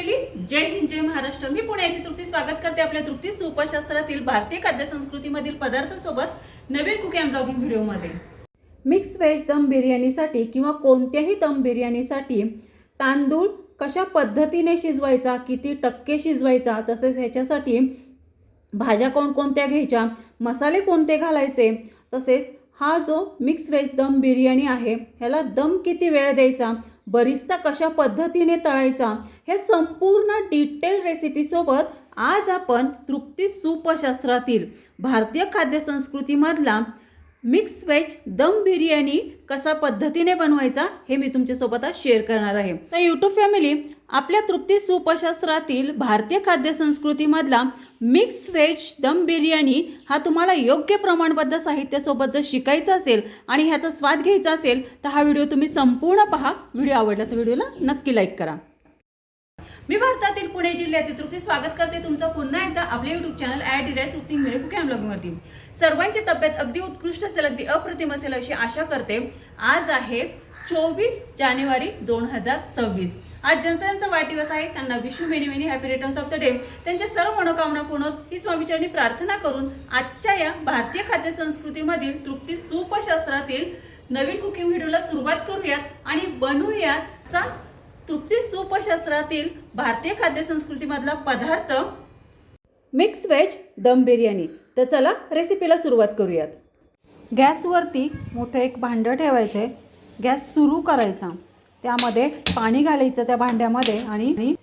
Family जय हिंद जय महाराष्ट्र. मी पुण्याची तृप्ती स्वागत करते आपल्या तृप्ती सुपशास्त्रातील भारतीय खाद्य संस्कृतीमधील पदार्थांसोबत नवीन कुकिंग अँड ब्लॉगिंग व्हिडिओमध्ये. मिक्स व्हेज दम बिर्याणीसाठी किंवा कोणत्याही दम बिर्याणीसाठी तांदूळ कशा पद्धतीने शिजवायचा किती टक्के शिजवायचा तसेच ह्याच्यासाठी भाज्या कोणकोणत्या घ्यायच्या मसाले कोणते घालायचे तसेच हा जो मिक्स व्हेज दम बिर्याणी आहे ह्याला दम किती वेळ द्यायचा बरिस्ता कशा पद्धतीने तळायचा हे संपूर्ण डिटेल रेसिपीसोबत आज आपण तृप्ती सूपशास्त्रातील भारतीय खाद्य संस्कृतीमधला मिक्स व्हेज दम बिर्याणी कसा पद्धतीने बनवायचा हे मी तुमच्यासोबत आज शेअर करणार आहे. तर यूट्यूब फॅमिली आपल्या तृप्ती सुपशास्त्रातील भारतीय खाद्य संस्कृतीमधला मिक्स व्हेज दम बिर्याणी हा तुम्हाला योग्य प्रमाणबद्ध साहित्यासोबत जर शिकायचा असेल आणि ह्याचा स्वाद घ्यायचा असेल तर हा व्हिडिओ तुम्ही संपूर्ण पहा. व्हिडिओ आवडला तर व्हिडिओला नक्की लाईक करा. मी भारतातील पुणे जिल्ह्यातील तृप्ती स्वागत करते तुमचं पुन्हा एकदा आपल्या युट्यूब चॅनल ॲड डिराय तृप्ती मिळे कुठे ब्लॉगवरती सर्वांची तब्येत अगदी उत्कृष्ट असेल अगदी अप्रतिम असेल अशी आशा करते. आज आहे चोवीस जानेवारी दोन हजार सव्वीस. आज ज्यांचा ज्यांचा वाढदिवस आहे. त्यांना wish many many happy returns of the day त्यांच्या सर्व मनोकामना पूर्ण ही स्वामीचरणी प्रार्थना करून आजच्या या भारतीय खाद्य संस्कृतीमधील तृप्ती सूपशास्त्रातील नवीन कुकिंग व्हिडिओला सुरुवात करूयात आणि बनवूयात चा तृप्ती सूपशास्त्रातील भारतीय खाद्य संस्कृतीमधला पदार्थ मिक्स व्हेज दम बिर्याणी. तर चला रेसिपीला सुरुवात करूयात. गॅसवरती मोठं एक भांडं ठेवायचं आहे गॅस सुरू करायचा. त्यामध्ये पाणी घालायचं त्या भांड्यामध्ये आणि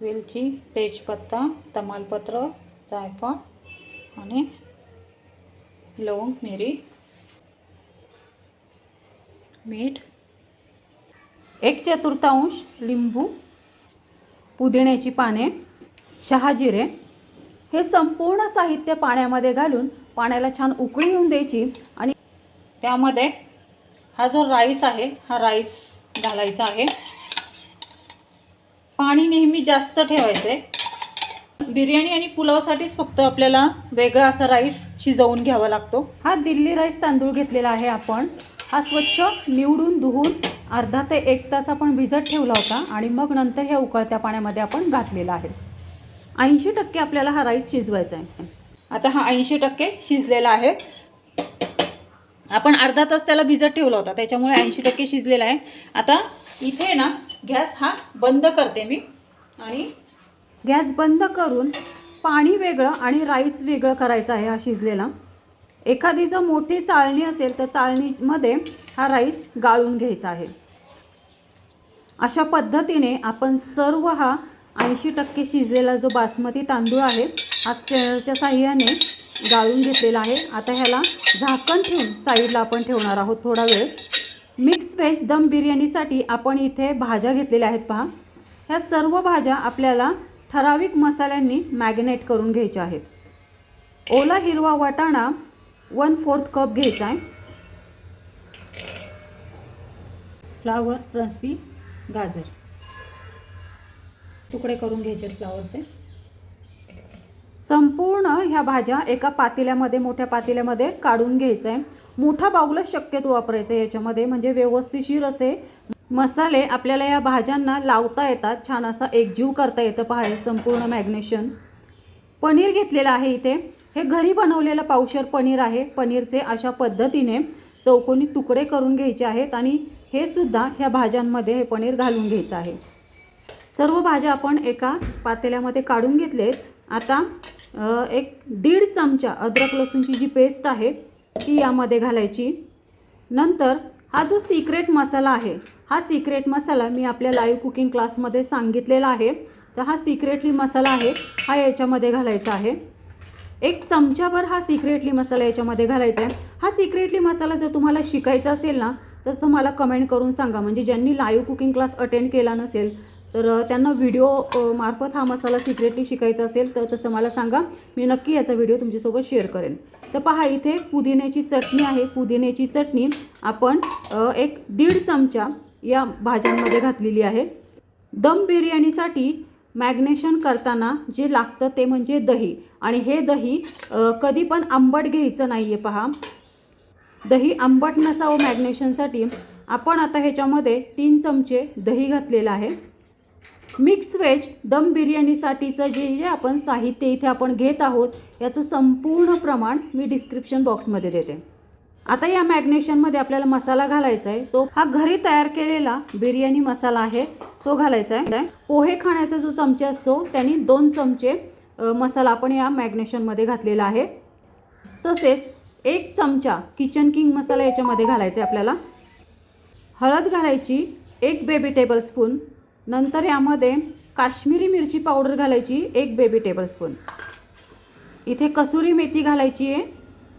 वेलची तेजपत्ता तमालपत्र जायफळ आणि लवंग मिरी मीठ एक चतुर्थांश लिंबू पुदिन्याची पाने शहाजिरे. हे संपूर्ण साहित्य पाण्यामध्ये घालून पाण्याला छान उकळी येऊन द्यायची आणि त्यामध्ये हा जो राईस आहे हा राईस घालायचा आहे. पाणी नेहमी जास्त ठेवायचं आहे बिर्याणी आणि पुलावसाठीच फक्त आपल्याला वेगळा असा राईस शिजवून घ्यावा लागतो. हा दिल्ली राईस तांदूळ घेतलेला आहे आपण. हा स्वच्छ निवडून धुवून अर्धा ते एक तास आपण भिजत ठेवला होता आणि मग नंतर ह्या उकळत्या पाण्यामध्ये आपण घातलेला आहे. ऐंशी टक्के आपल्याला हा राईस शिजवायचा आहे. आता हा ऐंशी टक्के शिजलेला आहे. आपण अर्धा तास त्याला भिजत ठेवला होता त्याच्यामुळे ऐंशी टक्के शिजलेला आहे. आता इथे ना गॅस हा बंद करते मी आणि गॅस बंद करून पाणी वेगळं आणि राईस वेगळं करायचं आहे हा शिजलेला. एखादी जर मोठी चाळणी असेल तर चाळणीमध्ये हा राईस गाळून घ्यायचा आहे. अशा पद्धतीने आपण सर्व हा ऐंशी टक्के शिजलेला जो बासमती तांदूळ आहे हा स्टेनरच्या साह्याने गाळून घेतलेला आहे. आता ह्याला झाकण ठेवून साईडला आपण ठेवणार आहोत थोडा वेळ. मिक्स व्हेज दम बिर्याणीसाठी आपण इथे भाज्या घेतलेल्या आहेत पहा. ह्या सर्व भाज्या आपल्याला ठराविक मसाल्यांनी मॅग्नेट करून घ्यायच्या आहेत. ओला हिरवा वाटाणा वन फोर्थ कप घ्यायचा आहे. फ्लावर रसबी गाजर. तुकडे करून घ्यायचे आहेत फ्लावरचे संपूर्ण ह्या भाज्या एका पातेल्यामध्ये मोठ्या पातेल्यामध्ये काढून घ्यायचं आहे मोठा बाऊलच शक्यतो वापरायचं आहे याच्यामध्ये म्हणजे व्यवस्थिशीर असे मसाले आपल्याला या भाज्यांना लावता येतात. छान असा एकजीव करता येतं पहा संपूर्ण मॅग्नेशन. पनीर घेतलेलं आहे इथे. हे घरी बनवलेलं पावशर पनीर आहे. पनीरचे अशा पद्धतीने चौकोनी तुकडे करून घ्यायचे आहेत आणि हे सुद्धा ह्या भाज्यांमध्ये हे पनीर घालून घ्यायचं आहे. सर्व भाज्या आपण एका पातेल्यामध्ये काढून घेतलेत. आता एक दीड चमचा अद्रक लसूणची जी पेस्ट आहे ती यामध्ये घालायची. नंतर हा जो सिक्रेट मसाला आहे हा सिक्रेट मसाला मी आपल्या लाईव्ह कुकिंग क्लासमध्ये सांगितलेला आहे. तर हा सिक्रेटली मसाला आहे हा याच्यामध्ये घालायचा आहे. एक चमचाभर हा सिक्रेटली मसाला याच्यामध्ये घालायचा आहे. हा सिक्रेटली मसाला जर तुम्हाला शिकायचा असेल ना तसं मला कमेंट करून सांगा. म्हणजे ज्यांनी लाईव्ह कुकिंग क्लास अटेंड केला नसेल तर त्यांना व्हिडिओ मार्फत हा मसाला सिक्रेटली शिकायचा असेल तर तसं मला सांगा. मी नक्की याचा व्हिडिओ तुमच्यासोबत शेअर करेन. तर पहा इथे पुदिन्याची चटणी आहे. पुदिन्याची चटणी आपण एक दीड चमचा या भाज्यांमध्ये घातलेली आहे. दम बिर्याणीसाठी मॅग्नेशन करताना जे लागतं ते म्हणजे दही. आणि हे दही कधी पण आंबट घ्यायचं नाही आहे पहा. दही आंबट नसावं मॅग्नेशनसाठी. आपण आता ह्याच्यामध्ये तीन चमचे दही घातलेलं आहे. मिक्स व्हेज दम बिर्याणीसाठीचं जे जे आपण साहित्य इथे आपण घेत आहोत याचं संपूर्ण प्रमाण मी डिस्क्रिप्शन बॉक्समध्ये देते. आता या मॅग्नेशनमध्ये आपल्याला मसाला घालायचा आहे. तो हा घरी तयार केलेला बिर्याणी मसाला आहे. तो घालायचा आहे. पोहे खाण्याचा जो चमचा असतो त्यांनी दोन चमचे मसाला आपण या मॅग्नेशनमध्ये घातलेला आहे. तसेच एक चमचा किचन किंग मसाला याच्यामध्ये घालायचा आहे आपल्याला. हळद घालायची एक बेबी टेबलस्पून नंतर यामध्ये काश्मीरी मिरची पावडर घालायची एक बेबी टेबलस्पून इथे कसुरी मेथी घालायची आहे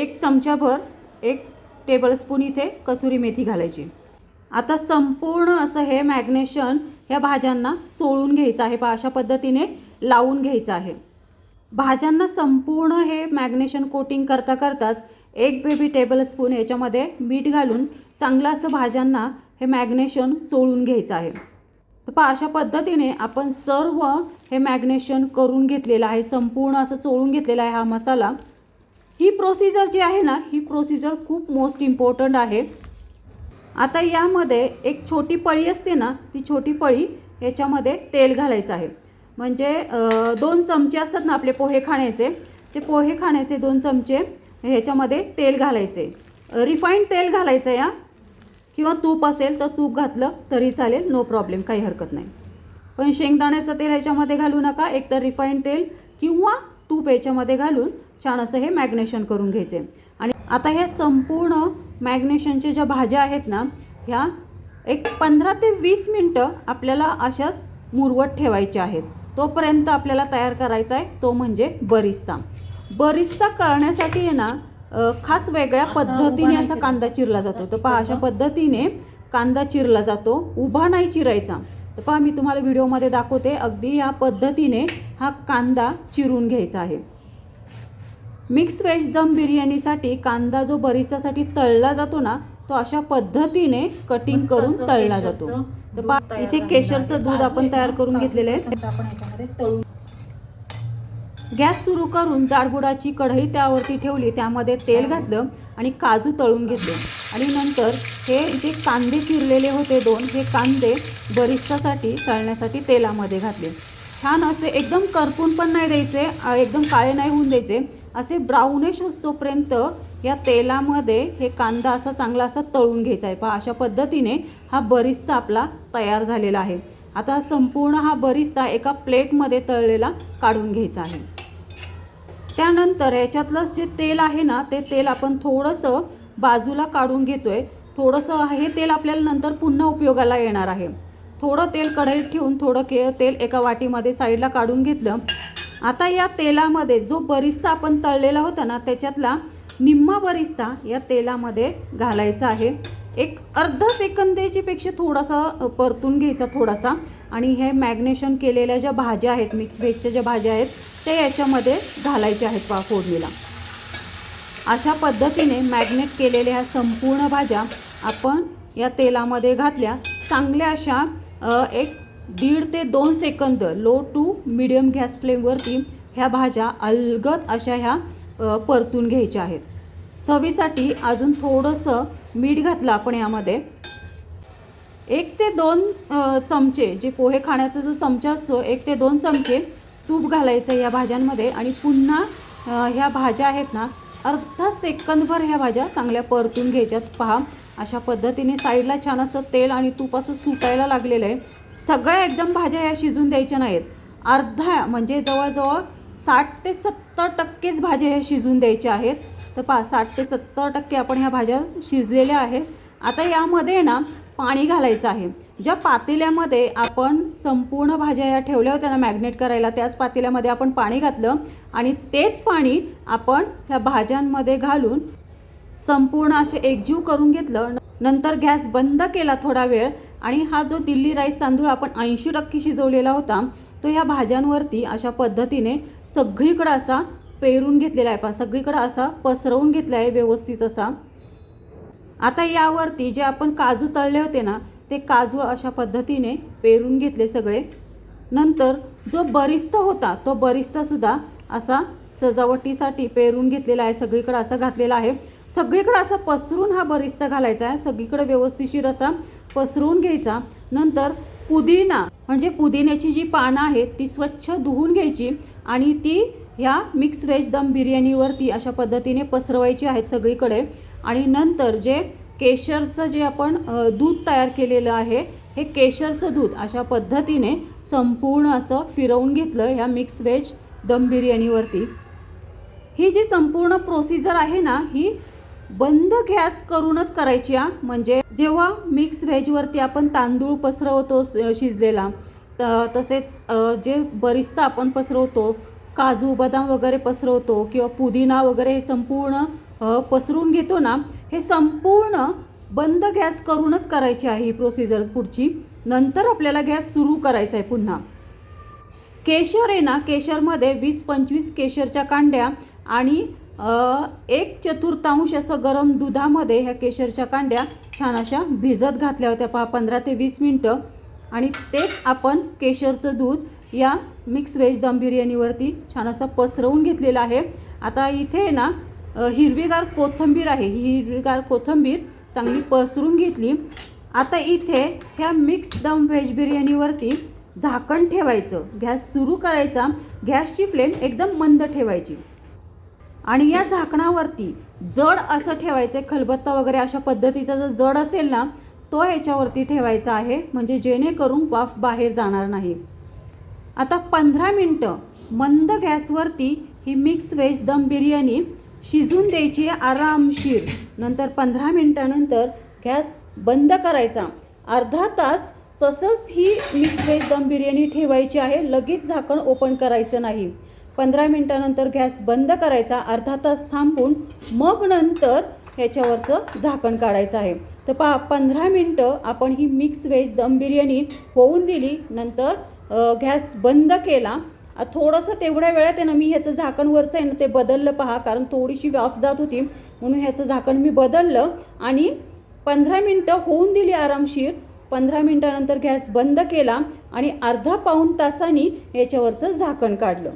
एक चमचाभर एक टेबलस्पून इथे कसुरी मेथी घालायची. आता संपूर्ण असं हे मॅग्नेशन ह्या भाज्यांना चोळून घ्यायचं आहे बा अशा पद्धतीने लावून घ्यायचं आहे. भाज्यांना संपूर्ण हे मॅग्नेशन कोटिंग करता करताच एक बेबी टेबलस्पून याच्यामध्ये मीठ घालून चांगलं असं भाज्यांना हे मॅग्नेशन चोळून घ्यायचं आहे. तर पहा अशा पद्धतीने आपण सर्व हे मॅग्नेशन करून घेतलेलं आहे संपूर्ण असं चोळून घेतलेला आहे हा मसाला. ही प्रोसिजर जी आहे ना ही प्रोसिजर खूप मोस्ट इम्पॉर्टंट आहे. आता यामध्ये एक छोटी पळी असते ना ती छोटी पळी याच्यामध्ये तेल घालायचं आहे. म्हणजे दोन चमचे असतात ना आपले पोहे खाण्याचे ते पोहे खाण्याचे दोन चमचे ह्याच्यामध्ये तेल घालायचे. रिफाईंड तेल घालायचं या. किंवा तूप असेल तर तूप घातलं तरी चालेल नो प्रॉब्लेम काही हरकत नाही. पण शेंगदाण्याचं तेल ह्याच्यामध्ये घालू नका एकतर रिफाईंड तेल किंवा तूप याच्यामध्ये घालून छान असं हे मॅग्नेशन करून घ्यायचे. आणि आता हे संपूर्ण मॅग्नेशनच्या ज्या भाज्या आहेत ना ह्या एक पंधरा ते वीस मिनटं आपल्याला अशाच मुरवत ठेवायच्या आहेत. तोपर्यंत आपल्याला तयार करायचा आहे तो म्हणजे बरिस्ता. बरिस्ता करण्यासाठी आहे ना खास वेगळ्या पद्धतीने असा कांदा चिरला जातो. तर पहा अशा पद्धतीने कांदा चिरला जातो. उभा नाही चिरायचा. तर पहा मी तुम्हाला व्हिडिओमध्ये दाखवते. अगदी या पद्धतीने हा कांदा चिरून घ्यायचा आहे. मिक्स व्हेज दम बिर्याणीसाठी कांदा जो बरिस्तासाठी तळला जातो ना तो अशा पद्धतीने कटिंग करून तळला जातो. तर पहा इथे केशरचं. दूध आपण तयार करून घेतलेलं आहे. गॅस सुरू करून जाडबुडाची कढई त्यावरती ठेवली त्यामध्ये तेल घातलं आणि काजू तळून घेतले. आणि नंतर हे जे कांदे चिरलेले होते दोन हे कांदे बरिस्तासाठी तळण्यासाठी तेलामध्ये घातले. छान असे एकदम करपून पण नाही द्यायचे एकदम काळे नाही होऊन द्यायचे असे ब्राउनिश असतोपर्यंत या तेलामध्ये हे कांदा असा चांगला असा तळून घ्यायचा आहे. पहा अशा पद्धतीने हा बरिस्ता आपला तयार झालेला आहे. आता संपूर्ण हा बरिस्ता एका प्लेटमध्ये तळलेला काढून घ्यायचा आहे. त्यानंतर ह्याच्यातलंच जे तेल आहे ना ते तेल आपण थोडंसं बाजूला काढून घेतो आहे थोडंसं हे तेल आपल्याला नंतर पुन्हा उपयोगाला येणार आहे. थोडं तेल कढईत ठेवून थोडं के तेल एका वाटीमध्ये साईडला काढून घेतलं. आता या तेलामध्ये जो बरिस्ता आपण तळलेला होता ना त्याच्यातला निम्मा बरिस्ता या तेलामध्ये घालायचा आहे. एक अर्धा सेकंदेचीपेक्षा थोडासा परतून घ्यायचा थोडासा. आणि हे मॅग्नेशन केलेल्या ज्या भाज्या आहेत मिक्स व्हेजच्या ज्या भाज्या आहेत ते याच्यामध्ये घालायचे आहेत पा फोडणीला. अशा पद्धतीने मॅग्नेट केलेल्या ह्या संपूर्ण भाज्या आपण या तेलामध्ये घातल्या. चांगल्या अशा एक दीड ते दोन second low to medium gas फ्लेमवरती ह्या भाज्या अलगद अशा ह्या परतून घ्यायच्या आहेत. चवीसाठी अजून थोडंसं मीठ घातलं आपण यामध्ये. एक ते दोन चमचे जे पोहे खाण्याचा जो चमचा असतो एक ते दोन चमचे तूप घालायचं या भाज्यांमध्ये आणि पुन्हा ह्या भाज्या आहेत ना अर्धा सेकंदभर ह्या भाज्या चांगल्या परतून घ्यायच्यात. पहा अशा पद्धतीने साईडला छान असं तेल आणि तूप असं सुटायला लागलेलं आहे. सगळ्या एकदम भाज्या या शिजून द्यायच्या नाहीत. अर्धा म्हणजे जवळजवळ साठ ते सत्तर टक्केच भाज्या ह्या शिजून द्यायच्या आहेत. तर पहा साठ ते सत्तर टक्के आपण ह्या भाज्या शिजलेल्या आहेत. आता यामध्ये ना पाणी घालायचं आहे. ज्या पातेल्यामध्ये आपण संपूर्ण भाज्या या ठेवल्या होत्या ना मॅग्नेट करायला त्याच पातेल्यामध्ये आपण पाणी घातलं आणि तेच पाणी आपण ह्या भाज्यांमध्ये घालून संपूर्ण असे एकजीव करून घेतलं. नंतर गॅस बंद केला थोडा वेळ आणि हा जो दिल्ली राईस तांदूळ आपण ऐंशी टक्के शिजवलेला होता तो ह्या भाज्यांवरती अशा पद्धतीने सगळीकडं असा पेरून घेतलेला आहे. पण सगळीकडं असा पसरवून घेतला आहे व्यवस्थित असा. आता यावरती जे आपण काजू तळले होते ना ते काजू अशा पद्धतीने पेरून घेतले सगळे. नंतर जो बरिस्ता होता तो बरिस्तासुद्धा असा सजावटीसाठी पेरून घेतलेला आहे. सगळीकडे असा घातलेला आहे. सगळीकडे असा पसरून हा बरिस्ता घालायचा आहे. सगळीकडे व्यवस्थिशीर असा पसरून घ्यायचा. नंतर पुदिना म्हणजे पुदिन्याची जी पानं आहेत ती स्वच्छ धुवून घ्यायची आणि ती ह्या मिक्स व्हेज दम बिर्याणीवरती अशा पद्धतीने पसरवायची आहेत सगळीकडे. आणि नंतर जे केशरचं जे आपण दूध तयार केलेलं आहे हे केशरचं दूध अशा पद्धतीने संपूर्ण असं फिरवून घेतलं ह्या मिक्स व्हेज दम बिर्याणीवरती. ही जी संपूर्ण प्रोसिजर आहे ना ही बंद गॅस करूनच करायची आहे म्हणजे जेव्हा मिक्स व्हेजवरती आपण तांदूळ पसरवतो शिजलेला त- तसेच जे बरिस्ता आपण पसरवतो काजू बदाम वगैरे पसरवतो किंवा पुदिना वगैरे हे संपूर्ण पसरून घेतो ना हे संपूर्ण बंद गॅस करूनच करायची आहे ही प्रोसिजर पुढची. नंतर आपल्याला गॅस सुरू करायचा आहे पुन्हा. केशर आहे ना केशरमध्ये वीस पंचवीस केशरच्या कांड्या आणि एक चतुर्थांश असं गरम दुधामध्ये ह्या केशरच्या कांड्या छान अशा भिजत घातल्या होत्या पहा पंधरा ते वीस मिनटं. आणि तेच आपण केशरचं दूध या मिक्स व्हेज दम बिर्याणीवरती छान असं पसरवून घेतलेलं आहे. आता इथे आहे ना हिरवीगार कोथिंबीर आहे. ही हिरवीगार कोथिंबीर चांगली पसरून घेतली. आता इथे ह्या मिक्स दम व्हेज बिर्याणीवरती झाकण ठेवायचं. गॅस सुरू करायचा. गॅसची फ्लेम एकदम मंद ठेवायची. आणि या झाकणावरती जड असं ठेवायचं आहे खलबत्ता वगैरे अशा पद्धतीचा जर जड असेल ना तो ह्याच्यावरती ठेवायचा आहे म्हणजे जेणेकरून वाफ बाहेर जाणार नाही. आता पंधरा मिनटं मंद गॅसवरती ही मिक्स व्हेज दम बिर्याणी शिजून द्यायची आहे आरामशीर. नंतर पंधरा मिनटानंतर गॅस बंद करायचा. अर्धा तास तसंच ही मिक्स व्हेज दम बिर्याणी ठेवायची आहे लगेच झाकण ओपन करायचं नाही. पंधरा मिनटानंतर गॅस बंद करायचा अर्धा तास थांबून मग नंतर ह्याच्यावरचं झाकण काढायचं आहे. तर पहा पंधरा मिनटं आपण ही मिक्स व्हेज दम बिर्याणी होऊन दिली. नंतर गॅस बंद केला. थोडंसं तेवढ्या वेळात आहे ना मी ह्याचं झाकण वरचं आहे ना ते बदललं पहा कारण थोडीशी वाफ जात होती. म्हणून ह्याचं झाकण मी बदललं. आणि पंधरा मिनटं होऊन दिली आरामशीर. पंधरा मिनटानंतर गॅस बंद केला आणि अर्धा पाऊण तासानी याच्यावरचं झाकण काढलं.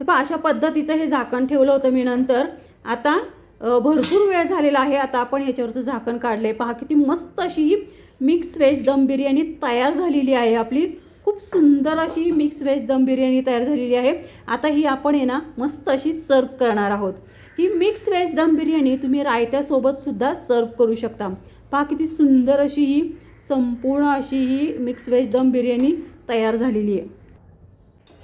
तर पहा अशा पद्धतीचं हे झाकण ठेवलं होतं मी नंतर. आता भरपूर वेळ झालेला आहे. आता आपण ह्याच्यावरचं झाकण काढलं आहे पहा किती मस्त अशी ही मिक्स व्हेज दम बिर्याणी तयार झालेली आहे आपली. खूप सुंदर अशी मिक्स व्हेज दम बिर्याणी तयार झालेली आहे. आता ही आपण आहे ना मस्त अशी सर्व करणार आहोत. ही मिक्स व्हेज दम बिर्याणी तुम्ही रायत्यासोबतसुद्धा सर्व करू शकता. पहा किती सुंदर अशी ही संपूर्ण अशी ही मिक्स व्हेज दम बिर्याणी तयार झालेली आहे.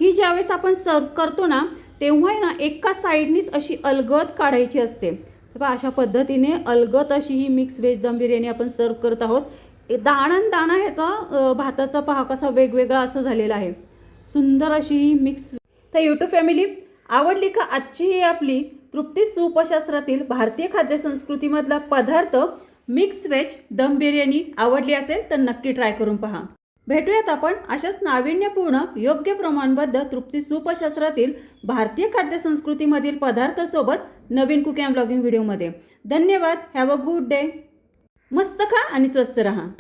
ही ज्यावेळेस आपण सर्व करतो ना तेव्हा आहे ना एका साईडनीच अशी अलगद काढायची असते. तर पहा अशा पद्धतीने अलगद अशी ही मिक्स व्हेज दम बिर्याणी आपण सर्व करत आहोत. दाणन दाणा ह्याचा भाताचा पहा कसा वेगवेगळा असं झालेला आहे. सुंदर अशी ही मिक्स तर यूट्यूब फॅमिली आवडली का आजची ही आपली तृप्ती सुपशास्त्रातील भारतीय खाद्यसंस्कृतीमधला पदार्थ मिक्स व्हेज दम बिर्याणी आवडली असेल तर नक्की ट्राय करून पहा. भेटूयात आपण अशाच नाविन्यपूर्ण योग्य प्रमाणबद्ध तृप्ती सूपशास्त्रातील भारतीय खाद्यसंस्कृतीमधील पदार्थासोबत नवीन कुकिंग ब्लॉगिंग व्हिडिओमध्ये. धन्यवाद. Have a good day. मस्त खा आणि स्वस्त रहा.